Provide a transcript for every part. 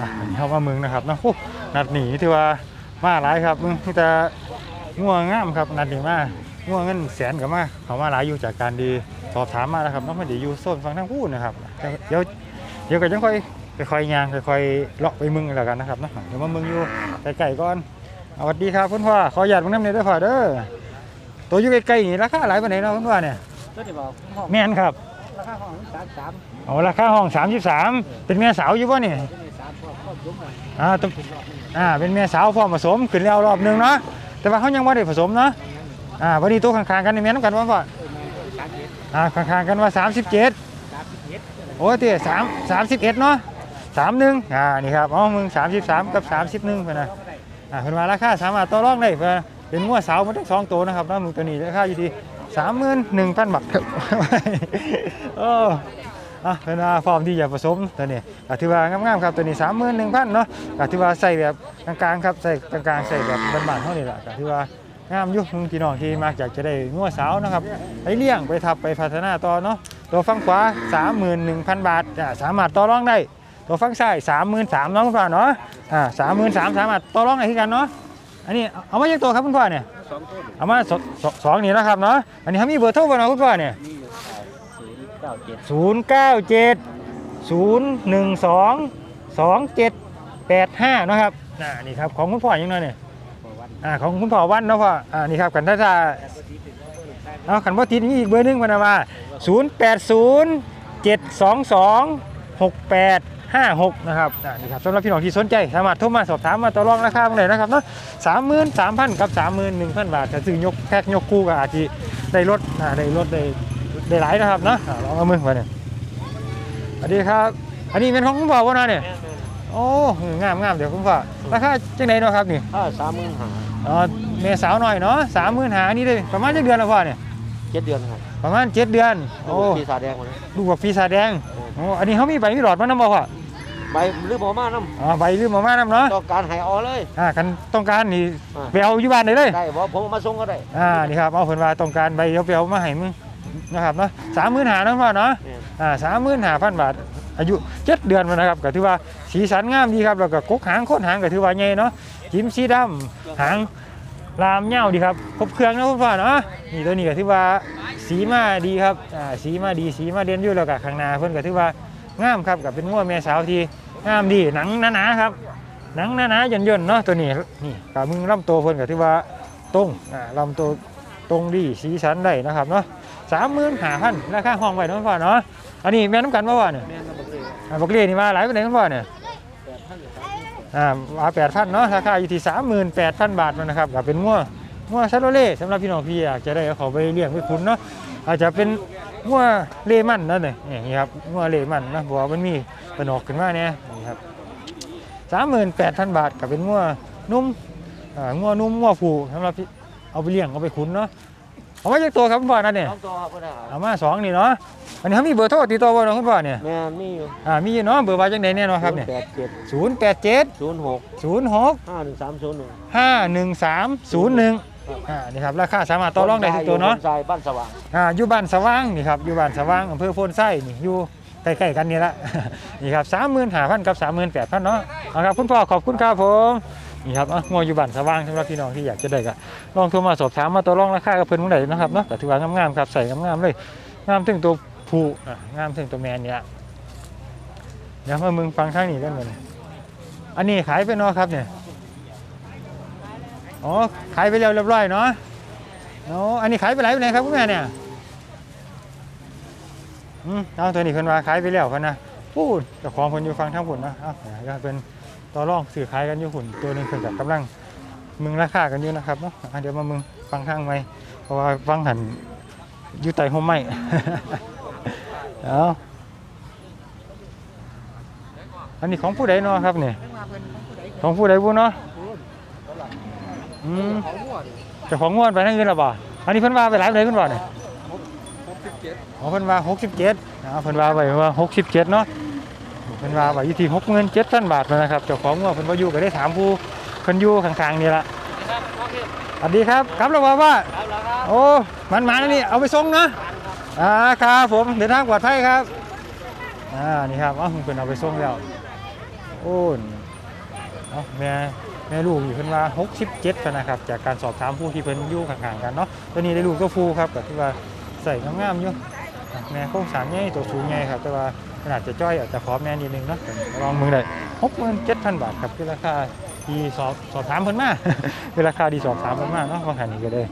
อะอันนี้เข้ามาเมืองนะครับเนาะโอ้นัดหนีที่ว่ามาหลายครับมึงมีแต่ง่วงงามครับนัดหนีมาง่วงเงินแสนกับมาเขามาหลายอยู่จากการดีสอบถามมาแล้วครับน้องไม่ได้อยู่โซนฟังทั้งพูดนะครับเดี๋ยวเดี๋ยวก็ยังค่อยค่อยๆยางค่อยๆเลาะไปเมึงแล้วกันนะครับเนาะเดี๋ยวมาเมึงอยู่ไกลๆก่อนสวัสดีครับคุณพ่อขอหยาดมึงน้ำเนี่ยด้วยพ่อเด้อตัวอยู่ใกล้ๆนี่ราคาหลายปานไหนเนาะคุณพ่อเนี่ยก็จะบอกห้องแม่นครับราคาห้องสามสามเอาราคาห้อง33เป็นแม่สาวอยู่ป่ะนี่จะมีสามครอบครอบยุ้ง อ่าต้องอ่าเป็นแม่สาวพร้อมผสมขึ้นแล้วรอบหนึงเนาะแต่ว่าเขายังไม่ได้ผสมเนาะอ่าวันนี้ตัวข้างๆกันในี่แม่นำกันว่าพ่อเออแม่ก็สามเจ็ดอ่าข้างๆกันว่า37สามสิบเอ็ดเตี้ย3 31เนาะ31อ่านี่ครับอ๋อมึง33กับ31เพิ่นน่ะอ่าเพิ่นว่าราคาสามารถต่อรองได้เพิ่นเป็นงัวสาวมันทั้งสองตัวนะครับเนาะมึงตัวนี้ราคาอยู่ที่31,000บาทครับโอ้ อะเพิ่นว่าพร้อมที่จะผสมตัวนี้ก็ถือว่างามๆครับตัวนี้31,000เนาะก็ถือว่าใส่แบบกลางๆครับใส่กลางๆใส่แบบบ้านๆเท่านี้แหละก็ถือว่างามอยู่มึงพี่น้องที่มักอยากจะได้งัวสาวนะครับไปเลี้ยงไปทับไปพัฒนาต่อเนาะตัวฝั่งขวา 31,000 บาทอ่าสามารถต่อรองได้ตัวฝั่งซ้าย33,000เนาะคุณพ่อเนาะอ่า33,000สามารถต่อรองได้คือกันเนาะอันนี้เอามาจากตัวครับคุณพ่อเนี่ยสองต้นเอามาสสสองนี่นะครับเนาะอันนี้เขามีเบอร์โทรบ่เนาะคุณพ่อเนี่ยมีอยู่ศูนย์ เก้าเจ็ดศูนย์เก้าเจ็ดศูนย์หนึ่งสองสองเจ็ดแปดห้านะครับอ่านี่ครับของคุณพ่อยังไงเนี่ยกว่าวันอ่าของคุณพ่อวันเนาะพ่ออ่านี่ครับกันถ้าจะเอาขันพ่อทิศมีอีกเบอร์หนึงมานะว่าศูนย์แปดศูนย์เจ็ดสองสองหกแปดห้าหกนะครับอ่านี่ครับสำหรับพี่น้องที่สนใจสามารถโทรมาสอบถามมาต่อรองราคาเลยนะครับเนาะสามหมื่นสามพันกับสามหมื่นหนึ่งพันบาทถ้าซื้อยกแพ็คยกคู่ก็อาจจะได้ลดอ่าได้ลดได้ ได้หลายนะครับเนาะอ่าลองเอามือมาเนี่ยสวัสดีครับ อันนี้เป็นของคุณพ่อวะนะเนี่ยโอ้งามงามเดี๋ยวคุณพ่อราคาจังไหนเนาะครับนี่ถ้าสามหมื่นห้าอ๋อเมสาวหน่อยเนาะสามหมื่นหานี่เลยประมาณจักเดือนแล้วพ่อเนี่ยเจ็ดเดือนครับประมาณเจ็ดเดือนโอ้ปีศาจแดงมาเลยดูกับฟีซาแดงโอ้อันนี้เขามีใบมีหลอดมาน้ำบ่พ่อใบหรือหมอมาน้อ๋อใบลืมมามาน้ำเนาะำต้องการใหายออเลยอ่ากันต้องการนี่อ่าไปเอาอยู่บ้านได้เลยได้บอกผมเอามาส่งก็ได้อ่านี่ครับเอาเพิ่นว่าต้องการใบเดี๋ยวไปเอามาให้มึง นะครับเนาะสามหมื่นหาเนาะพ่อเนาะเนี่ยอ่าสามหมื่นห้าพันบาท อายุเจ็ดเดือนมานะครับก็ถือว่าสีสันงามดีครับแล้วก็กกหางโคตรหางก็ถือว่าใหญ่เนาะจิ้มสีดำหางลามเงาดีครับครบเครื่องนะคุณพ่อเนาะนี่ตัวนี้ก็ถือว่าสีมาดีครับอ่าสีมาดีสีมาเด่นอยู่แล้วก็ข้างหน้าเพิ่นก็ถือว่างามครับกับเป็นง้วแม่สาวที่งามดีหนังหนาๆครับหนังหนาๆย่นๆเนาะตัวนี้นี่กับมึงลำตัวเพิ่นก็ถือว่าตรงอ่าลำตัว ตรงดีสีสันได้นะครับเนาะสามหมื่นห้าพันราคาห้องไว้เนาะคุณพ่อเนาะอันนี้แม่น้ำกันบ่พ่อเนี่ยแม่นระบบเลยอ่าบักเล่นี่มาหลายปานใดคุณพ่อเนี่ยแปดพันหรือสามพันอ่ามาแปดพันเนาะราคาอยู่ที่สามหมื่นแปดพันบาทนะครับก็เป็นงัวงัวชาโลเล่สำหรับพี่น้องพี่อยากจะได้เอาเขาไปเลี้ยงไปคุ้นเนาะอาจจะเป็นงัวเล่มันนั่นเลยนี่ครับงัวเล่มันนะเพราะว่ามันมีเป็นออกขึ้นมาเนี่ยนี่ครับสามหมื่นแปดพันบาทก็เป็นงัวนุ่มอ่างัวนุ่มงัวผูสำหรับพี่ เอาไปเลี้ยงเอาไปคุ้นเนาะเอาไว้จากตัวครับคุณพ่อนั่นเนี่ยสองตัวครับก็ได้ครับเอามาสองนี่เนาะอันนี้เขามีเบอร์โทรติดต่อบ่เนาะคุณพ่อเนี่ยแม่นมีอยู่อ่ามีอยู่เนาะเบอร์ว่าจังไดเนี่ยเนาะครับเนี่ยแปดเจ็ดศูนย์แปดเจ็ดศูนย์หกศูนย์หกห้าหนึ่งสามศูนย์หนึ่งห้าหนึ่งสามศูนย์หนึ่งอ่านี่ครับราคาสามารถต่อรองได้ทุกตัวเนาะทรายบ้านสว่างอ่าอยู่บ้านสว่างนี่ครับอยู่บ้านสว่างอำเภอโพนไส้นี่อยู่ใกล้ๆกันนี่ละนี่ครับสามหมื่นห้าพันกับสามหมื่นแปดพันเนาะเอาครับคุณพ่อขอบคุณครับผม นี่ครับอะงัวอยู่บ้านสว่างสำหรับพี่น้องที่อยากจะได้ก็ลองโทรมาสอบถามมาต่อรองราคากับเพิ่นเมื่อไหร่นะครับเนาะแต่ถือว่างามๆครับใส่งามๆเลยงามถึงตัวผู้อะงามถึงตัวแมนเนี่ยเดี๋ยวมามึงฟังข้างนี้กันหมดเลยอันนี้ขายไปเนาะครับเนี่ยอ๋อขายไปแล้วเรียบร้อยเนาะอ๋ออันนี้ขายไปไหนไปไหนครับคุณแม่เนี่ยอืมเอาตัวนี้เพิ่นว่าขายไปแล้วเพิ่นนะพูดเจ้าของเพิ่นอยู่ฟังทางผุนนะเอาเดี๋ยวเป็น ต่อรองสื่อขายกันอยู่หุ่นตัวหนึ่งเพิ่นกับกำลังมึงราคากันอยู่นะครับเนาะอะเดี๋ยวมามึงฟังทางไหมเพราะว่าฟังหันอยู่ใต้ห่มไม้ เอาอันนี้ของผู้ใดเนาะครับเนี่ยของผู้ใดผู้เนาะอืมเจ้าของงวดไปทั้งเงินหรอบ่อันนี้เพิ่นว่าไปหลายเลยเพิ่นว่าเนี่ยอ๋อเพิ่นว่า67นะเจ็ดเพิ่นว่าไปว่า67เนาะ เพิ่นว่าไว้อยู่ที่67,000บาทนะครับเจ้าของงวดเพิ่นบ่อยู่ก็ได้ถามผู้เพิ่นอยู่ข้างๆนี่ล่ะสวัสดีครับครับแล้วว่าว่าครับแล้วครับโอ้มันมาแล้วนี่เอาไปส่งเนาะอ่าครับผมเดินทางปลอดภัยครับอ่านี่ครับอ๋อเพิ่นเอาไปส่งแล้วโอ้นเนาะแม่แม่ลูกอยู่เพิ่นว่า67กันนะครับ จากการสอบถามผู้ที่เพิ่นอยู่ข้างๆกันเนาะตัวนี้ได้ลูกตัวฟูครับก็ที่ว่าใส่งามๆอยู่อะแม่โครงสร้างใหญ่ตัวสูงใหญ่ครับแต่ว่า ขนาดจะจ้อยอาจจะพร้อมแน่นิดนึงเนาะก็ลองมึงได้67,000บาทครับคือราคาที่สอบสอบถามเพิ่นมาคือราคาที่สอบถามเพิ่นมาเนาะว่าหันนี้ก็ได้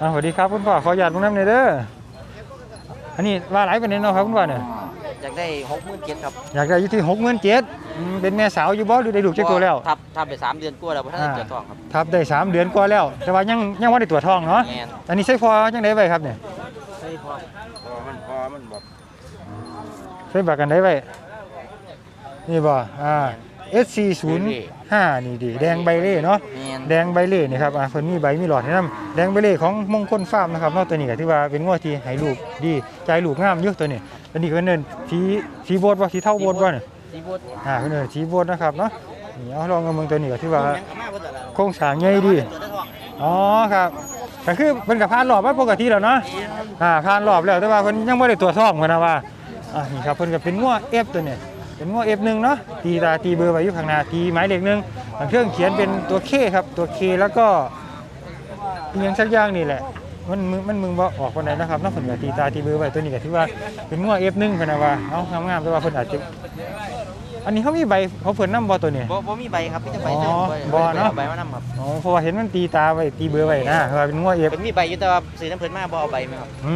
อ่าสวัสดีครับคุณพ่อขออนุญาตลงน้ำหน่อยเด้ออันนี้ว่าหลายปานนี้เนาะครับคุณพ่อเนี่ยอยากได้หกหมื่นเจ็ดครับอยากได้อยู่ที่หกหมื่นเจ็ดเป็นแม่สาวอยู่บ่หรือได้ลูกเจ้าตัวแล้วทับทับไปสามเดือนกว่าแล้วเพราะท่านอ่าเจอทองครับทับได้สามเดือนกว่าแล้ว แต่ว่ายังยังว่าได้ตัวจทองเนาะแมนอันนี้ใช้พอยังได้ไว้ครับเนี่ยใช่พอพอมันพอมันแบบ ใช้บักกันได้ไว้นี่บ่อ่า SC 0 5 นี่ดีแดงใบเล่เนาะแมนแดงใบเล่นี่ครับอ่าเพิ่นมีใบมีหลอดให้นํแดงใบเล่ของมงคลฟาร์มนะครับเนาะตัวนี้ก็ถือว่าเป็นงวดที่ให้ลูกดีใจลูกงามอยู่ตัวนี้ตัวนี้ก็เพิ่นเอิ้นสีสีโบดบ่สีเท่าโบดบ่เนี่ยสีบดอ่าเพิ่นเอิ้นสีโบดนะครับเนาะนี่เอาลองกับเมืองตัวนี้ก็ถือว่ายังกระมาเพิ่นแต่ละโครงสร้างใหญ่ดีตัวได้ทองอ๋อครับก็คือเพิ่นก็ผ่านรอบมาปกติแล้วเนาะอ่าผ่านรอบแล้วแต่ว่าเพิ่นยังบ่ได้ตรวจสอบเพิ่นนะว่า อ่านี่ครับเพิ่นก็เป็นงัว F ตัวนี้เป็นงัว F1 เนาะตีตาตีเบอร์ไว้อยู่ข้างหน้าตีหมายเลขหนึงบางเครื่องเขียนเป็นตัวเคครับตัวเคแล้วก็อียงสักอย่างนี่แหละ มันมึงมันมึงบ่ออกคนไหนนะครับนาะเพิ่นก็ตีตาตีเบอร์ไว้ตัวนี้ก็ถือว่าเป็นงัว F1 เพิ่นนะว่าเอ้างามๆแต่ว่าเพิ่นอาจจะ อันนี้เขามีใบเขาเพิ่นนำบ่ตัวนี้ บ่บ่มีใบครับพี่จะใบอ๋อเติมบ่เนาะ ใบมานำครับอ๋อเพราะว่าเห็นมันตีตาไว้ตีเบอร์ไว้นะว่าเป็นงัว F เป็นมีใบอยู่แต่ว่าซื้อน้ำเพิ่นมาบ่เอาใบไหมครับ อื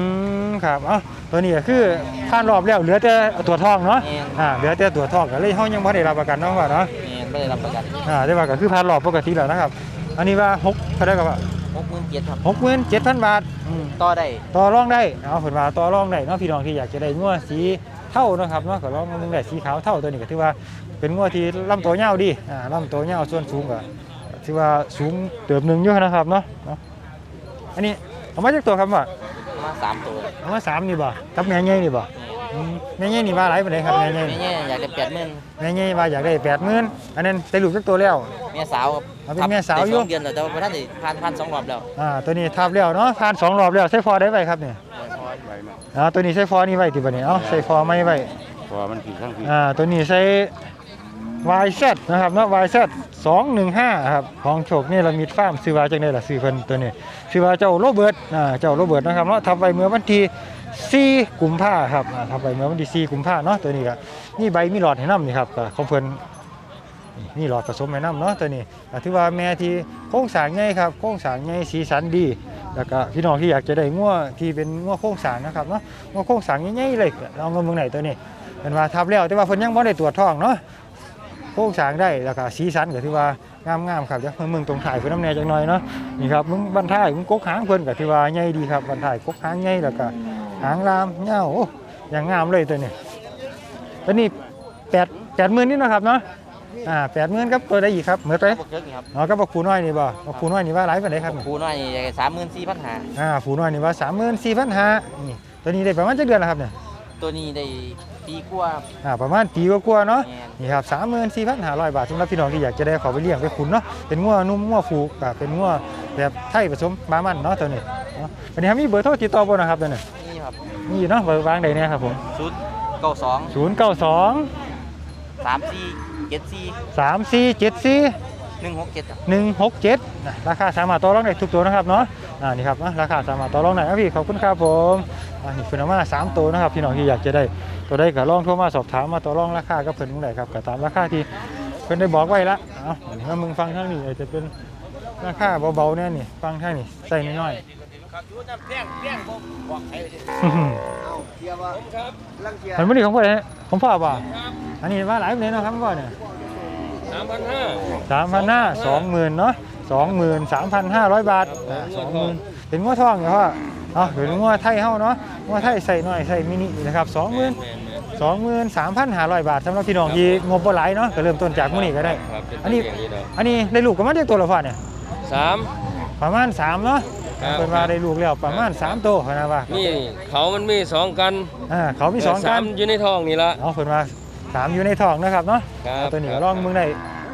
มครับเอ้าตัวนี้ก็คือผ่านรอบแล้วเหลือแต่ตัวทองเนาะแม่น อ่าเหลือแต่ตัวทองก็เลยเฮายังบ่ได้รับประกันเนาะว่าเนาะแมนไม่ได้รับประกันอ่าได้ว่าก็คือผ่านรอบปกติแล้วนะครับ อันนี้ว่า6เท่าไดก็ว่าหกหมื่นเจ็ดครับ67,000 บาทอืม ต่อได้ต่อรองได้เอาเพิ่นว่าต่อรองได้เนาะพี่น้องที่อยากจะได้งัวสี เท่านะครับเนาะก็ลองมาเบิ่งได้สีขาวเท่าตัวนี้ก็ถือว่าเป็นงัวที่ลำตัวยาวดีอ่าลำตัวยาวส่วนสูงก็ถือว่าสูงเติบหนึงอยู่นะครับเนาะเนาะอันนี้เอามาจากตัวครับว่ามาสามตัวเอามาสามนี่บ่กับแม่ใหญ่นี่บ่อืมแม่ใหญ่นี่ว่าหลายปานใดครับแม่ใหญ่แม่นี่เนี่ยอยากได้แปดหมื่นแม่ใหญ่ว่าอยากได้80,000อันนั้นได้ลูกจักตัวแล้วแม่สาวครับเอาเป็นแม่สาวอยู่ ได้สองเดือนแล้วแต่ว่าบ่ท่านได้ผ่านผ่านสองรอบแล้วอ่าตัวนี้ทับแล้วเนาะผ่านสองรอบแล้วใส่ฟอได้ไว้ครับเนี่ย ใบมาอ่าตัวนี้ใส่ฟอนี่ไว้ติบัดนี้เอ้าใส่ฟอไม่ไว้พอมันผีข้างผีอ่าตัวนี้ใส่ YZ นะครับเนาะ YZ 215ครับของโชคนี่ละมิดฟาร์มซื้อว่าจังได๋ล่ะซื้อเพิ่นตัวนี้ซื้อว่าเจ้าโรเบิร์ตอ่าเจ้าโรเบิร์ตนะครับเนาะทับไว้เมื่อวันที่ 4 กุมภาครับอ่าทับไว้เมื่อวันที่ 4 กุมภาเนาะตัวนี้ก็นี่ใบมีหลอดให้นํนี่ครับก็ของเพิ่นนี่มีหลอดผสมให้นํเนาะตัวนี้ก็ถือว่าแม่ที่โครงสร้างใหญ่ครับโครงสร้างใหญ่สีสันดี แล้วก็พี่น้องที่อยากจะได้งัวที่เป็นงัวโครงสางนะครับเนาะงัวโครงสางใหญ่ๆเลยลองเงินเมืองไหนตัวนี้เป็นว่าทับแล้วแต่ว่าเพิ่นยังบ่ได้ตรวจท้องเนาะโครงสางได้แล้วก็สีสันก็ถือว่างามๆครับเดี๋ยวเพิ่นเมืองตรงถ่ายเพิ่นน้ำแน่จักหน่อยเนาะนี่ครับมึงบันท้ายมึงกกหางเพิ่นก็ถือว่าใหญ่ดีครับบันท้ายกกหางใหญ่แล้วก็หางลามยาโอ้ย่างงามเลยตัวนี้ตัวนี้8 80,000นี่เนะครับเนาะ อ่า80,000ครับตัวใดอีกครับเหมือนไปบกเกิกนี่ครับอ๋อก็บักคูน้อยนี่บ่บักคูน้อยนี่ว่าหลายปานใดครับนี่ครูน้อยสามหมื่นสี่พันหาอ่าผูน้อยนี่ว่าสามหมื่นสี่พันห้านี่ตัวนี้ได้ประมาณจักเดือนแล้วครับเนี่ยตัวนี้ได้ปีกว่าอ่าประมาณปีกว่าๆเนาะแม่นนี่ครับสามหมื่นสี่พันห้าร้อยบาทสำหรับพี่น้องที่อยากจะได้เขาไปเลี้ยงไปขุนเนาะเป็นงัวนุ่มงัวฟูกับเป็นงัวแบบไทยผสมบามันเนาะตัวนี้เนาะวันนี้ครับมีเบอร์โทรติดต่อบ่นะครับตัวนี้นี่ครับมีเนาะเบอร์วางใดเนี่ยครับผมชุดเก้าสองศูนย์เก้าสองสามสี่ เจ็ดสี่สามสี่เจ็ดสี่หนึ่งหกเจ็ดครับหนึ่งหกเจ็ดราคาสามารถต่อรองได้ทุกตัวนะครับเนาะอ่านี่ครับนะราคาสามารถต่อรองได้ครับพี่ขอบคุณครับผมอ่านี่คือน้ำมาสามตัวนะครับพี่น้องที่อยากจะได้ตัวได้ก็ลองโทรมาสอบถามมาต่อรองราคากับเพิ่นตรงไหนครับก็ตามราคาที่เพิ่นได้บอกไว้ละเอาอันนี้ถ้ามึงฟังทางนี้อาจจะเป็นราคาเบาๆแน่นี่ฟังทางนี้ใส่น้อยๆ มันไม่ได้ของพ่อเลยของพ่อป่ะอันนี้ว่าหลายปานใดเนาะครับพ่อเนี่ยสามพันห้าสามพันห้าสองหมื่นเนาะสองหมื่นสามพันห้าร้อยบาทสองหมื่นเป็นงัวทองเหรอพ่อเนาะเป็นงัวไทยเฮาเนาะงัวไทยใส่หน่อยใส่มินินี่นะครับสองหมื่นสองหมื่นสามพันห้าร้อยบาทสำหรับพี่น้องที่งบบ่หลายเนาะก็เริ่มต้นจากมื้อนี้ก็ได้ครับเป็นอันนี้ตัวอย่างนี้เนาะอันนี้ได้ลูกประมาณเดียวตัวละพ่อเนี่ยสามประมาณสามเนาะ ครับเป็นว่าได้ลูกแล้วประมาณสามตัวนะว่านี่เขามันมีสองกันอ่าเขามีสองกันามอยู่ในท้องนี่ละ เอาเพิ่นว่าสามอยู่ในท้องนะครับเนาะครับเอาตัวนี้ก็ลองมึงได้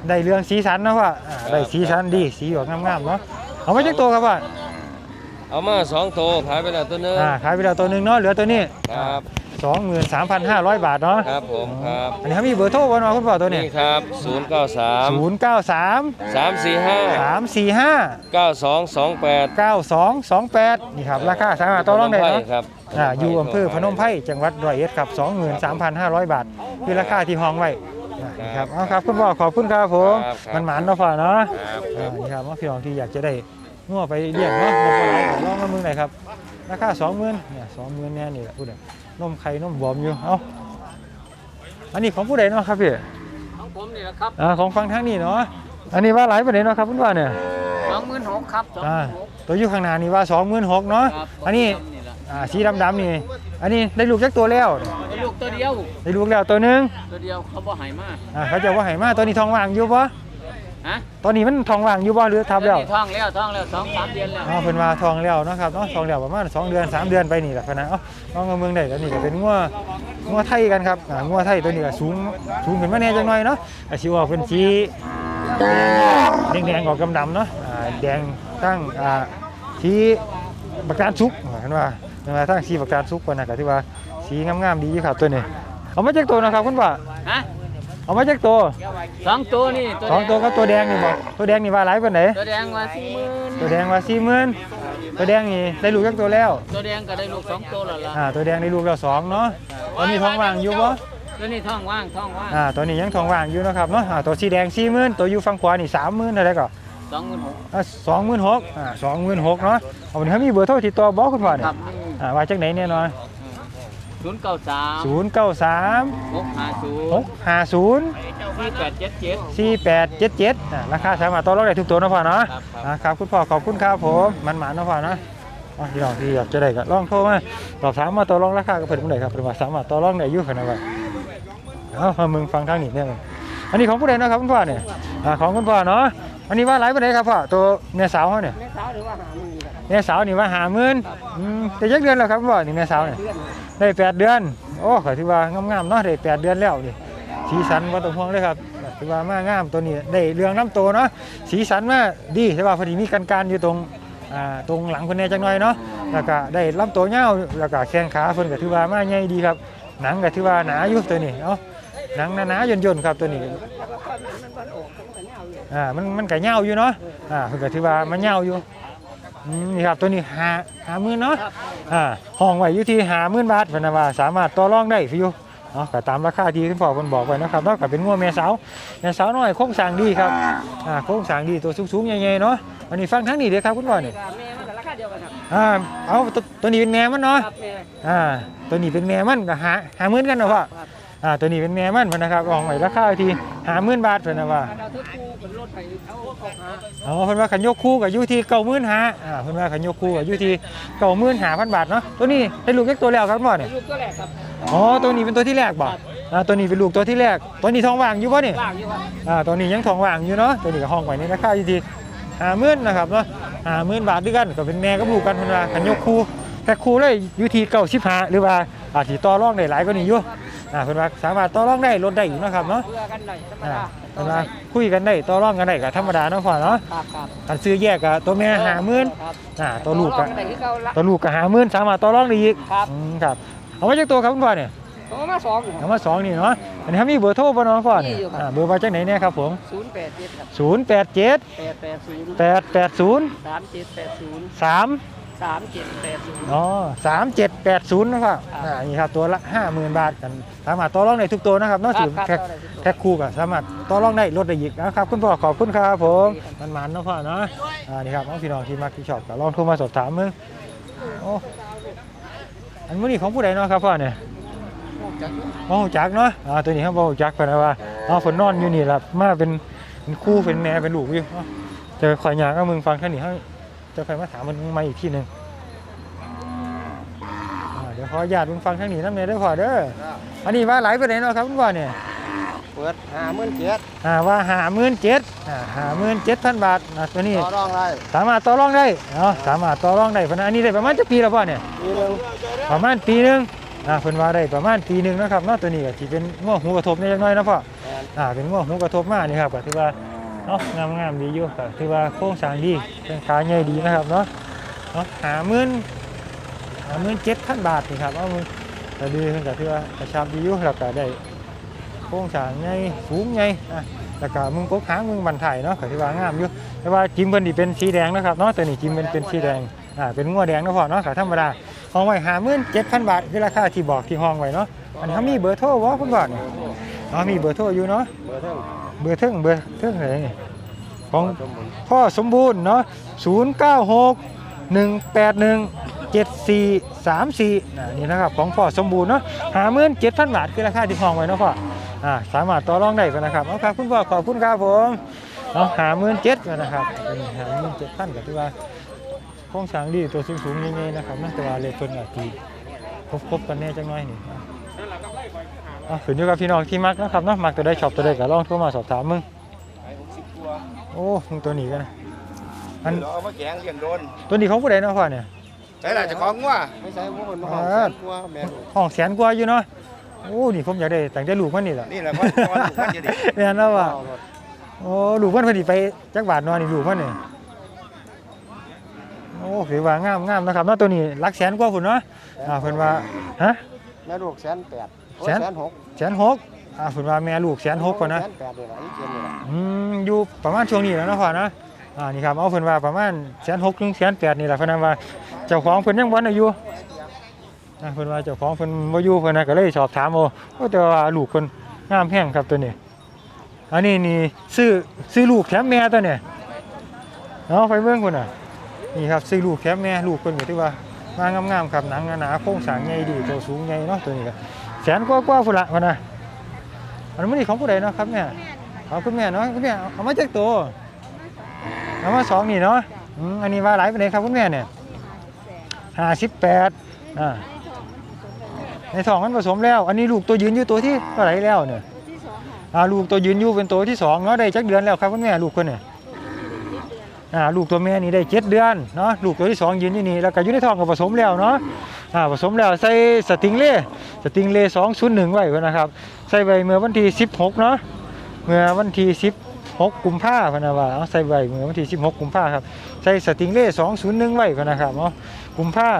ได้เรื่องสีสันนะว่าอ่าได้สีสันดีสีออกงามๆเนาะเอาไว้จักตัวครับว่าเอามาสองโตวขายไปแล้วตัวหนึง อ่าขายไปแล้วตัวหนึงเนาะเหลือตัวนี้ครับ สองหมื่นสามพันห้าร้อยบาทเนาะครับผมครับอันนี้เขามีเบอร์โทรบ่เนาะคุณพ่อตัวนี้นี่ครับ 093ศูนย์เก้าสาม345สามสี่ห้า9228เก้าสองสองแปดนี่ครับราคาสามารถต่อรองได้เนาะ ครับอ่าอยู่อำเภอพนมไพรจังหวัดร้อยเอ็ดครับ 23,500 บาท คือราคาที่ห้องไว้อ่านี่ครับเอาครับคุณพ่อขอบคุณครับผมครับครับมันหมานเนาะพ่อเนาะครับคอ่ารับนี่ครับว่าพี่น้องที่อยากจะได้งัวไปเลี้ยงเนาะนมปลาไหลลองมาเมืองไหนอยครับ ราคา20,000เนี่ย20,000แน่นี่แหละพูดเลย นมไข่นมบวมอยู่เอ้าอันนี้ของผู้ใดเนาะครับพี่ของผมนี่แหละครับอ่าของฟังทางนี้เนาะอันนี้ว่าหลายประเด็นเนาะครับคุณว่าเนี่ยสองหมื่นหกครับสองอ่าหกตัวอยู่ข้างหน้านี่ว่า26,000เนาะครับอันนี้นี่แหละอ่าสีดำๆนี่ อันนี้ได้ลูกจักตัวแล้วได้ลูกตัวเดียว ได้ลูกแล้วตัวหนึงตัวเดียวเขาบ่ใหายมากอ่าเขาจะว่าไหมาตอนนี้ทองว่างอยู่ปะ ฮะตอนนี้มันทองว่างอยู่ปะหรือทับแล้วตัวนี้ท้องแล้วท้องแล้วสองสามเดือนแล้วอ๋อเพิ่นว่าทองแล้วเนาะครับเนาะทองแล้วประมาณ2เดือน3เดือนไปนี่แหละพะนะเอ้าน้องเอาเมืองได้แล้วนี่ก็เป็นงัวงัวไทยกันครับอ่างัวไทยตัวนี้ก็สูงสูงขึ้นมาแน่จังหน่อยเนาะอาชีวะเพิ่นสีแดงแดงๆออกกำดำเนาะอ่าแดงตั้งอ่าสีบักการสุกเห็นว่าเห็นว่าตั้งสีบักการสุกเพิ่นน่ะก็ถือว่าสีงามๆดีอยู่ครับตัวนี้เอามาจากตัวนะครับคุณป้าฮะ เอามาจากตัวสองตัวนี่สองตัวกับตัวแดงนี่บ่ตัวแดงนี่ว่าหลายปานไหนตัวแดงว่าสี่หมื่นตัวแดงว่าสี่หมื่นตัวแดงนี่ได้ลูกจักตัวแล้ว ตัวแดงก็ได้ลูกสองตัวแล้วล่ะอ่าตัวแดงได้ลูกแล้วสองเนาะตอนนี้ท้องว่างอยู่บ่ตัวนี้ท้องว่างท้องว่างอ่าตัวนี้ยังท้องว่างอยู่เนาะครับเนาะอ่าตัวสีแดงสี่หมื่นตัวอยู่ฝั่งขวานี่สามหมื่นเท่าไหร่ก็สองหมื่นหกอ่าสองหมื่นหกอ่าสองหมื่นหกเนาะเอาวันนี้เขามีเบอร์โทรติดต่อบ่คุณพ่อเนี่คยรับนี่อ่าว่าจักไหนเนี่ยเนาะ ศูนย์เก้าสามศูนย์เก้าสามหกห้าศูหนกย์ห้าศูนย์สี่แปดเจ็ดเจ็ดสี่แปดเจ็ดเจ็ดอ่าราคาสามารถต่อรองได้ทุกตัวเนาะพ่อเนาะครับครับอ่าครับคุณพ่อขอบคุณครับผมมันหมาเนาะพ่อเนาะอะพี่น้องที่อยากจะได้ก็ลองโทรมาสอบถามมาต่อรองราคากับเพิ่นผู้ใดครับเพิ่นว่าสามารถต่อรองได้อยู่ขนาดว่าเอาเอามึงฟังทางนี้เนี่ยอันนี้ของผู้ใดเนาะครับคุณพ่อเนี่ยอ่าของคุณพ่อเนาะอันนี้ว่าหลายปานใดครับพ่อตัวแม่สาวเขาเนี่ยแม่สาวหรือว่าหามือครับแม่สาวนี่ว่าหาหมื่นอืมแต่ยักเดือนแล้วครับคุณพ่อนี่แม่สาวเนี่ยเดือน ได้แปดเดือน โอ้ก็ถือว่างามๆเนาะได้แปดเดือนแล้วนี่สีสันบ่ต้องห่วงเลยครับถือว่ามางามตัวนี้ได้เรืองน้ำโตเนาะสีสันมาดีแต่ว่าพอดีมีกันการอยู่ตรงตรงหลังเพิ่นแน่จังหน่อยเนาะแล้วก็ได้ลำตัวยาแล้วก็แข้งขาเพิ่นก็ถือว่ามาใหญ่ดีครับ หนังก็ถือว่าหนาอยู่ตัวนี้เอ้าหนังหนาๆย่นๆครับตัวนี้อ่ามันมันก็ยาอยู่เนาะอ่าเพิ่นก็ถือว่ามันยาอยู่ อืมนี่ครับตัวนี้หาหาหมื่นเนาะอ่าห้องไว้อยู่ที่หาหมื่นบาทเพนนะว่าสามารถต่อรองได้ฟิวเนาะก็ตามราคาที่คุณพ่อคนบอกไว้นะครับเนาะก็เป็นงัวแม่สาวแม่สาวน้อยโครงสร้างดีครับอ่าโครงสร้างดีตัวสูงๆใหญ่ๆเนาะอันนี้ฟังทั้งนี้เด้อครับคุณพ่อนี่แม่มันก็ราคาเดียวกันครับอ่าเอาตัวตัวนี้เป็นแม่มันเนาะครับแม่อ่าตัวนี้เป็นแม่มันก็หาหาหมื่นกันเนาะพ่อ อ่าตัวนี้เป็นแม่มันเพนนะครับห้องไว้ราคาอยู่ที่หาหมื่นบาทเพนนะว่าเราทุกคู่เป็นรถไถเอาออกหาอ๋อเพิ่นว่าขันยกคู่กับอยู่ที่เก้าหมื่นหาอ่าเพิ่นว่าขันยกคู่กับอยู่ที่เก้าหมื่นหาพันบาทเนาะตัวนี้ได้ลูกเล็กตัวแล้วครับคุณพ่อเนี่ยลูกตัวแรกครับอ๋อตัวนี้เป็นตัวที่แรกบ่อ่าตัวนี้เป็นลูกตัวที่แรกตัวนี้ทองว่างอยู่ป่ะนี่ว่างอยู่ครับอ่าตัวนี้ยังทองว่างอยู่เนาะตัวนี้ก็ห้องไว้ในราคาอยู่ที่ห้าหมื่นนะครับเนาะห้าหมื่นบาทด้วยกันก็เป็นแม่กับลูกกันเพิ่นว่าคันยกคู่แพ็คคู่เลยอยู่ที่เก้าสิบห้าหรือว่าอาจสิต่อรองได้หลายกว่านี้อยู่ อ่าเพิ่นว่าสามารถต่อรองได้ลดได้อยู่เนาะครับเนาะเพื่อกันหน่อยธรรมอ่าดาเพิ่นว่าคุยกันได้ต่อรองกันได้ก็ธรรมดาเนาะพ่อเนาะครับครับคันซื้อแยกก็ตัวแม่ห้าหมื่นครับอ่าตัวลูกก็ต่อรองนได้คือเก่าละ ตัวลูกก็ห้าหมื่นสามารถต่อรองได้อีกครับ อืมครับ เอามาจากตัวครับคุณพ่อเนี่ยผมมาสองอยู่คเอารับมาสองนี่เนาะ อันนี้เขามีเบอร์โทรบ่เน้องพ่อเนี่ยมีอยู่ครับ อ่าเบอร์มาจากไหนเนี่ยครับผม ศูนย์แปดเจ็ดครับ0 8 7 แปดแปดศูนย์8 8 0 สามเจ็ดแปดศูนย์3 สามเจ็ดแปดศูนย์ อ๋อ3 7 8 0นะครับอ่านี่ครับตัวละ50,000บาทกันสามารถต่อรองได้ทุกตัวนะครับเนอกครัจากบครับแพ็คต่อได้ทุกตัวแพ็คคู่ก็สามารถต่อรองได้ลดได้อีกนะครับ คุณพ่อขอบคุณครับผมมันมันๆเนาะพ่อเนาะอ่านี่ครับน้องพี่น้องที่มักที่ชอบก็ลองโทรมาสอบถามมึงโอ้อันมื้อนี้ของผู้ใดเนาะครับพ่อเนี่ยบ่ฮู้จักเนาะอ่าตัวนี้เขาบ่ฮู้จักเพิ่นนะว่าอ๋อเพิ่นนอนอยู่นี่ล่ะมาเป็นเป็นคู่เป็นแม่เป็นลูกอยู่เนาะเจอข่อยยางเอามึงฟังทางนี้เฮา จะค่อยมาถามมันใหม่อีกทีหนึงอ่าเดี๋ยวขออนุญาตมึงฟังทางนี้นำแน่เด้อพ่อเด้ออันนี้ว่าหลายปานใดเนาะครับคุณพ่อเนี่ยเปิดห้าหมื่นเจ็ดอ่าว่า57,000อ่า57,000บาทอ่าตัวนี้ต่อรองได้สามารถต่อรองได้เนาะสามารถต่อรองได้เพราะนั้นอันนี้ได้ประมาณจักปีแล้วพ่อเนี่ยปีหนึ่งประมาณปีหนึงอ่าเพิ่นว่าได้ประมาณปีหนึงเนาะครับเนาะตัวนี้ก็สิเป็นง้อหูกระทบนิดน้อยเนาะพ่ออ่าเป็นง้อหูกระทบมานี่ครับก็ถือว่า เนาะงามงามๆดีอยู่ก็ถือว่าโครงสร้างดีเป็นขาใหญ่ดีนะครับเนาะเนาะหาหมื่นหาหมื่นเจ็ดพันบาทนี่ครับเอามือก็ดีเพิ่นก็ถือว่ากระชับดีอยู่แล้วก็ได้โครงสร้างใหญ่สูงใหญ่อะแล้วก็มึงกกหางมึงบันไทยเนาะก็ถือว่างามอยู่แต่ว่าจิ้มเพิ่นนี่เป็นสีแดงนะครับเนาะตัวนี้จิ้มเป็นเป็นสีแดงอ่าเป็นงัวแดงนะพ่อเนาะก็ธรรมดาห้องไว้57,000บาทคือราคาที่บอกที่ห้องไว้เนาะอันนี้เขามีเบอร์โทรบ่คุณบ่นี่อ๋อมีเบอร์โทรอยู่เนาะเบอร์เท่า เบอร์เทิงเบอร์เทิงไหนนี่ของสมบูรณ์พ่อสมบูรณ์เนาะ096 181 7434นะนี่นะครับของพ่อสมบูรณ์เนาะหาเมื่นเจ็ดพันบาทคือราคาที่ห้องไว้เนาะพ่ออ่าสามารถต่อรองได้กันนะครับเอาครับคุณพ่อขอบคุณครับผมเอาหาเมื่นเจ็ดนะครับเป็นหาเมื่นเจ็ดพันก็ถือว่าโครงสร้างดีตัวสูงๆใหญ่ๆนะครับนะแต่ว่าเลทเพิ่นอาจจะครบๆกันแน่จังน้อยนี่ อะขึ้นอยู่กับพี่น้องที่มักนะครับเนาะมักตัวได้ชอบตัวได้ก็ลองโทรมาสอบถามมึงขายหกสิบตัวโอ้มึงตัวนี้กันนะอันเราเอามาแกงเลี้ยงโดนตัวนี้ของผู้ใดเนาะพ่อเนี่ยใช่ล่ะเจะของงัวไม่ใช่พวกมันห้องแสนกว่าแม่ลูกห้องแสนกว่าอยู่เนาะโอ้นี่ผมอยากได้แต่งแต่ลูกมันนี่แหละนี่แหละพ่อพ่อลูกมันจะดิแม่นแล้วว่าโอ้ลูกมันพอดีไปจักบาทเนอนนี่ลูกมันนี่โอ้ถือว่างามงามนะครับเนาะตัวนี้หลักแสนกว่าพุ่นเนาะอ่าเพิ่นว่าฮะแม่ลูกแสนแปด แสนแสนหกแสนหกอ่าเพิ่นว่าแม่ลูกแสนหกก่อนนะแสนแปดเลยล่ะอีเจนนี่ล่ะอืมอยู่ประมาณช่วงนี้แหล้วเนาะพ่อนะอ่านี่ครับเอาเพิ่นว่าประมาณแสนหกถึงแสนแปดนี่แหละเพิ่นนะว่าเจ้าของเพิ่นยังบ่อายุอ่าเพิ่นว่าเจ้าของเพิ่นบ่อยู่เพิ่นน่ะก็เลยสอบถามเอาโอ้แต่ว่าลูกเพิ่นงามแฮงครับตัวนี้ อันนี้นี่ซื้อซื้อลูกแถมแม่ตัวเนี่ยเอาไปเบิ่งพุ่นน่ะนี่ครับซื้อลูกแถมแม่ลูกเพิ่นก็ถือว่ามางามๆครับหนังหนาๆโครงสร้างใหญ่ดีตัวสูงใหญ่เนาะตัวนี้ก็ แสนกว่าๆพุ่นละพุ่นน่ะอันนี้มันนี่ของผู้ใดเนาะครับแม่เอาคุณแม่เนาะคุณแม่เอาเอามาจากตัวเอามาสองนี่เนาะอืมอันนี้ว่าหลายไปไหนใดครับคุณแม่เนี่ยห้าสิบแปดอ่าในท้องมันผสมแล้ว อันนี้ลูกตัวยืนอยู่ตัวที่เท่าไหร่แล้วเนี่ยอ่าลูกตัวยืนอยู่เป็นตัวที่สองเนาะได้จักเดือนแล้วครับคุณแม่ลูกคนเนี่ยอ่าลูกตัวแม่นี่ได้เจ็ดเดือนเนาะลูกตัวที่สองยืนอยู่นี่แล้วก็อยู่ในท้องก็ผสมแล้วเนาะ อ่าผสมแล้วใส่สติงเล่สติงเล่สองศูนย์หนึ่งไว้ไว้นะครับ ใส่ไว้เมื่อวันที่สิบหกเนาะเมื่อวันที่16กุมภาพันธ์นะว่าเอาใส่ไว้เมื่อวันที่16กุมภาครับใส่สติงเล่201ไว้กันนะครับเนาะกุมภา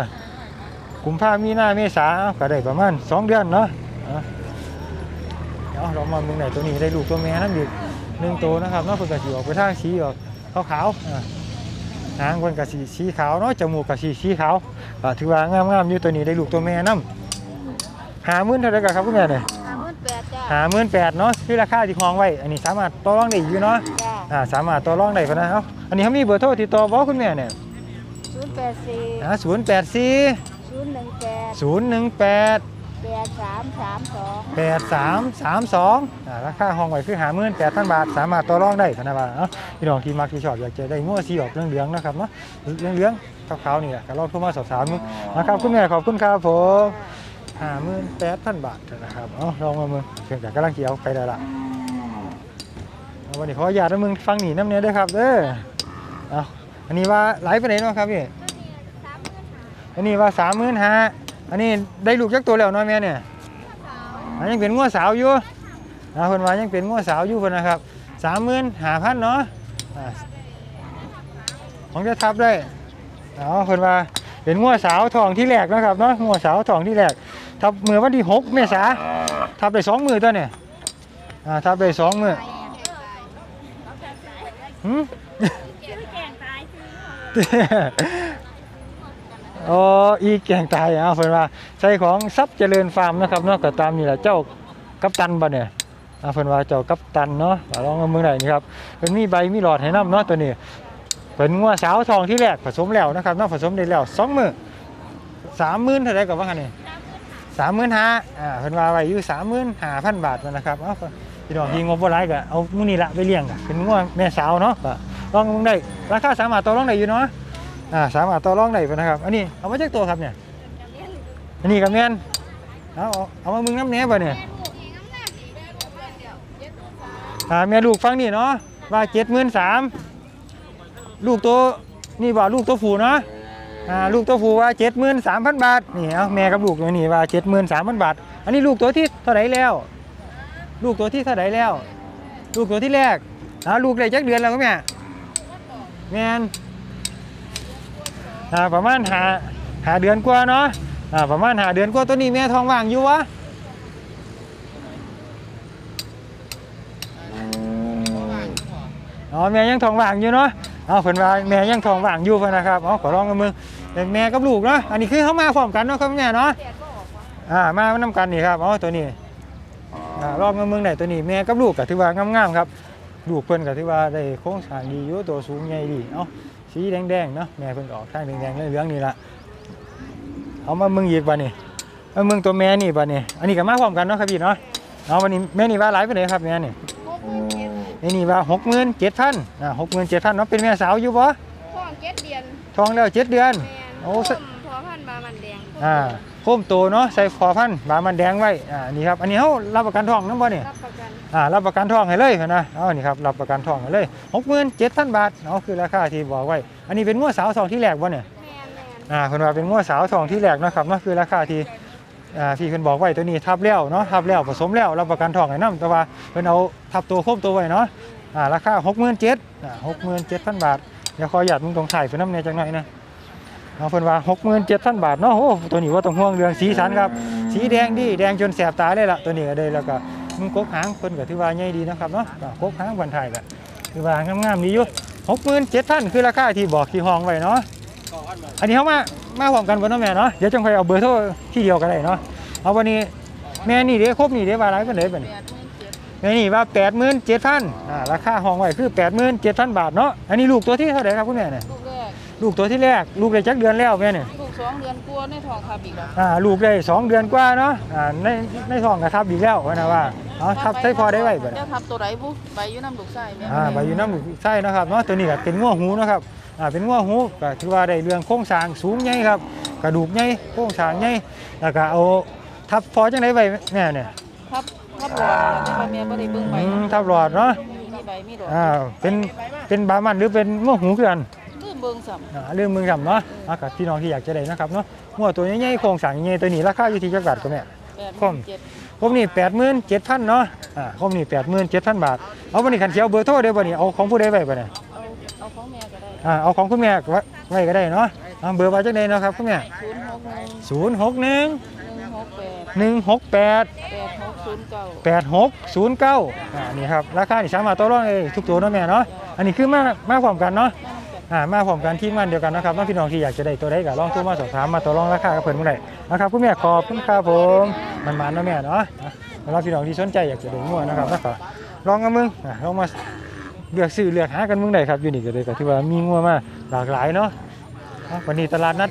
กุมภามีหน้าเมษาก็ได้ประมาณ2เดือนเนาะเอาเอเรามาเมืองไหนตัวนี้ได้ลูกตัวแม่นั่นอีกหนึ่งตัวนะครับเนาะเพิ่นก็สิออกไปทางสีออกขาวๆอ่าหางเพิ่นก็สีสีขาวเนาะจมูกก็สีสีขาว ถือว่างามๆอยู่ตัวนี้ได้ลูกตัวแม่นํหามื่นเท่าไหร่กันครับคุณแม่เนี่ยห้าหมื่นแปดจ้าหาหมื่นแปดเนาะที่ราคาที่คลองไว้ อันนี้สามารถต่อรองได้อยู่เนาะจ้าอ่าสามารถต่อรองได้ก็นะเอ้าอันนี้เขามีเบอร์โทรติดต่อบ่คุณแม่เนี่ยศูนย์แปดสี่อ่าศูนย์แปดสี่ศูนย์หนึ่งแปดศูนย์หนึ่งแปด แปดสามสามสองแปดสามสามสองอ่าราคาห้องไว้คือหาหมื่นแปดพันบาท สามารถต่อรองได้ก็นะว่าเอ้าพี่น้องที่มักที่ชอบอยากจะได้งัวสีออกเหลืองนะครับเนาะเหลืองๆขาวๆนี่แหละก็ลองโทรมาสอบถามมึงนะครับคุณแม่ขอบคุณครับผมห้าหมื่นแปดพันบาทนะครับเอาลองมามึงเพียงแต่กำลังเกี่ยวไปแล้ละเอาวันนี้ขออนุญาตนะมึงฟังหนีน้ำเนี้ยด้วยครับเด้อเอาอันนี้ว่าไหลไปไหนเนาะครับพี่อันนี้ว่าสามหมื่นห้า อันนี้ได้ลูกจักตัวแล้วเนาะแม่เนี่ยอันยังเป็นงัวสาวอยู่นะเพิ่นว่ายังเป็นงัวสาวอยู่เพิ่นนะครับสามหมื่นห้าพันเนาะอ่าของจะทับได้เอาเพิ่นว่าเป็นงัวสาวทองที่แรกนะครับเนาะงัวสาวทองที่แรกทับมือวันที่หกเมษาทับได้สองมือตัวเนี่ยอ่าทับได้สองมือหืม อ้อีแกงตายอะเพิ่นว่าใส่ของทรัพย์เจริญฟาร์มนะครับเนาะก็ตามนี่แหละเจ้ากัปตันบ่เนี่ยอ่าเพิ่นว่าเจ้ากัปตันเนาะอ่าลองเอามือไหนนี่ครับเพิ่นมีใบมีหลอดให้นํเนาะตัวนี้เพิ่นงัวสาวทองที่แรกผสมแล้วนะครับเนาะผสมได้แล้ว2มื้อ30,000เท่าไร่ก็ว่าคั่นนี่35,000อ่าเพิ่นว่าไว้อยู่35,000บาทนะครับเอ้าพี่น้องที่งบบ่หลายก็เอามื้อนี้ละไปเลี้ยงก็เป็นงัวแม่สาวเนาะก็ลองเบิ่งได้ราคาสามารถต่อรองได้อยู่เนาะ อ่าสามารถต่อรองได้พุ่นนะครับ อันนี้เอามาจากตัวครับเนี่ย อันนี้กับแม่นเอาเอาเอามามึงน้ำแหน่บ่เนี่ยอ่าแม่ลูกฟังนี่เนาะว่าเจ็ดหมื่นสามลูกตัวนี่บ่ลูกตัวผูเนาะอ่าลูกตัวผูว่าเจ็ดหมื่นสามพันบาทนี่เอาแม่กับลูกตัวนี้ว่าเจ็ดหมื่นสามพันบาท อันนี้ลูกตัวที่เท่าไหร่แล้ว ลูกตัวที่เท่าไหร่แล้ว ลูกตัวที่แรกอ่าลูกได้จักเดือนแล้วก็แม่แม่น อ่าประมาณหาหาเดือนกว่าเนาะอ่าประมาณหาเดือนกว่าตัวนี้แม่ทองว่างอยู่วะอ๋อแม่ยังทองว่างอยู่เนาะเอาเพิ่นว่าแม่ยังทองว่างอยู่เพิ่นนะครับเอาขอร้องกับมึงเป็นแม่กับลูกเนาะอันนี้คือเขามาพร้อมกันเนาะครับแม่เนาะอ่ามานำกันนี่ครับอ๋อตัวนี้อ่ารอบกับมึงได้ตัวนี้แม่กับลูกก็ถือว่างามๆครับลูกเพิ่นก็ถือว่าได้โครงสร้างดีอยู่ตัวสูงใหญ่ดีเอ้า สีแดงๆเนาะแม่เพิ่นก็ออกทางแดงๆเหลืองๆนี่ล่ะเอามามึงอีกบ่นี่เอามึงตัวแม่นี่บ่นี่อันนี้ก็มาพร้อมกันเนาะครับพี่เนาะเอาวันนี้แม่นี่ว่าหลายปานใดครับแม่นี่แม่นี่ว่า67,000อ่า67,000เนาะเป็นแม่สาวอยู่บ่ท้องเจ็ดเดือนท้องแล้ว7เดือนแมนโอ้โอ้สพอพันบามันแดงอ่า โคมโตเนาะใส่ฟอพันธุ์บามันแดงไว้อ่านี่ครับอันนี้เฮารับประกันท้องนำบ่นี่รับประกันอ่ารับประกันท้องให้เลยพุ่นนะเอานี่ครับรับประกันท้องให้เลย67,000บาทเนาะคือราคาที่บอกไว้ อันนี้เป็นงัวสาวทองที่แรกบ่เนี่ยแมนแมนอ่าเพิ่นว่าเป็นงัวสาวทองที่แรกเนาะครับเนาะคือราคาที่อ่าที่เพิ่นบอกไว้ตัวนี้ทับแล้วเนาะทับแล้วผสมแล้วรับประกันทองให้นํแต่ว่าเพิ่นเอาทับตัวครบตัวไว้เนาะอ่าราคา67,000อ่า67,000บาทเดี๋ยวขออนุญาตมึงตรงถ่ายเพิ่นนำแหน่จักหน่อยนะ เอาเพิ่นว่า67,000บาทเนาะโอ้ตัวนี้ว่าต้องห่วงเรื่องสีสันครับ สีแดงดีแดงจนแสบตาเลยล่ะตัวนี้ก็ได้แล้วก็มึงกกหางเพิ่นก็ถือว่าใหญ่ดีนะครับเนาะก็กกหางบันไทยก็ถือว่างามๆดีอยู่67,000คือราคาที่บอกที่ห้องไว้เนาะอันนี้เขามามาพร้อมกันบนน้องแม่เนาะเดี๋ยวจังค่อยเอาเบอร์โทรที่เดียวกันได้เนาะเอาวันนี้แม่นี่เด้ครบนี่เด้ว่าหลายเป็นเด้เป็นแม่นี่ว่าแปดหมื่นเจ็ดพันอ่าราคาห้องไว้คือแปดหมื่นเจ็ดพันบาทเนาะอันนี้ลูกตัวที่เท่าไหร่ครับคุณแม่เนี่ย ลูกแรกลูกตัวที่แรก ลูกได้จักเดือนแล้วแม่เนี่ยลูกสองเดือนกลัวในท้องขับอีกแล้วอ่าลูกได้สองเดือนกว่าเนาะอ่าในในท้องกระทับอีกแล้วว่านะว่าเอาทับใส่พอได้ไว้บ่เนี่ยเจ้าทับตัวไหนบุใบอยู่น้ำลูกไส้แม่อ่าใบอยู่น้ำหมูไส้นะครับเนาะตัวนี้ก็เป็นง้อหูนะครับอ่าเป็นง้อหูก็ถือว่าได้เรื่องโครงสร้างสูงใหญ่ครับกระดูกใหญ่โครงสร้างใหญ่แล้วก็เอาทับพอจังไดไว้แม่เนี่ยทับทับหลอดแต่ว่าแม่บ่ได้เบิ่งใบอืมทับหลอดเนาะมีใบมีดอกอ่าเป็นเป็นบามันหรือเป็นง้อหูคือกันลื มเบิ่งซ้ำอ่าเรื่องมึงทำเนาะอ่ากับพี่น้องที่อยากจะได้นะครับเนาะง้อตัวใหญ่ๆโครงสร้างใหญ่ๆตัวนี้ราคาอยู่ที่จักบาทก็แม่แปดคมเจ็ดผมนี่แปดหมื่นเจ็ดพันเนาะอ่าผมนี่แปดหมื่นเจ็ดพันบาท เอาวันนี้ขันเขียวเบอร์โทรได้บ่นี่เอาของผู้ใดไว้บ่เนี่ยเอาเอาของแม่ก็ได้อ่าเอาของคุณแม่ไว้ไว้ก็ได้เนาะเอาเบอร์ไว้จังไดเนาะครับคุณแม่ศูนย์หกหนึ่ง061หนึ่งหกแปด168แปดหกศูนย์เก้า8609อ่านี่ครับราคานี่สามารถต่อรองได้ทุกตัวเนาะแม่เนาะอันนี้คือมามาพร้อมกันเนาะ อ่ามาพร้อมกันที่มันเดียวกันนะครับน้องพี่น้องที่อยากจะได้ตัวใดก็ลองโทรมาสอบถามมาต่อรองราคากับเพิ่นเมื่อไหร่นะครับคุณแม่ขอบคุณครับผมมันมาเนะแม่เนาะอะสำหรับพี่น้องที่สนใจอยากจะได้งัวนะครับแล้วก็ลองกันมึงลองมาเลือกซื้อเลือกหากันมึงได้ครับอยู่นี่ก็เลยก็ถือว่ามีงัวมาหลากหลายเนาะวันนี้ตลาดนัด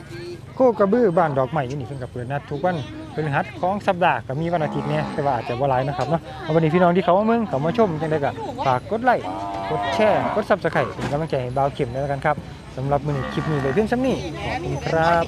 โคกระบือบ้านดอกไม้อยู่นี่เพิ่นก็เปิดนัดทุกวัน เป็นหัดของสัปดาห์ก็มีวันอาทิตย์เนี่ยแต่ว่าอาจจะบ่หลายนะครับเนาะเอาวันนี้พี่น้องที่เขามาเมืองเขามาชมจังไดก็ฝากกดไลค์กดแชร์กดซับสไครต์เป็นกำลังใจให้บ่าวเข็มด้วยแล้วกันครับสำหรับมือคลิปนี้ไว้เพียงซ้ำนี้ขอบคุณครับ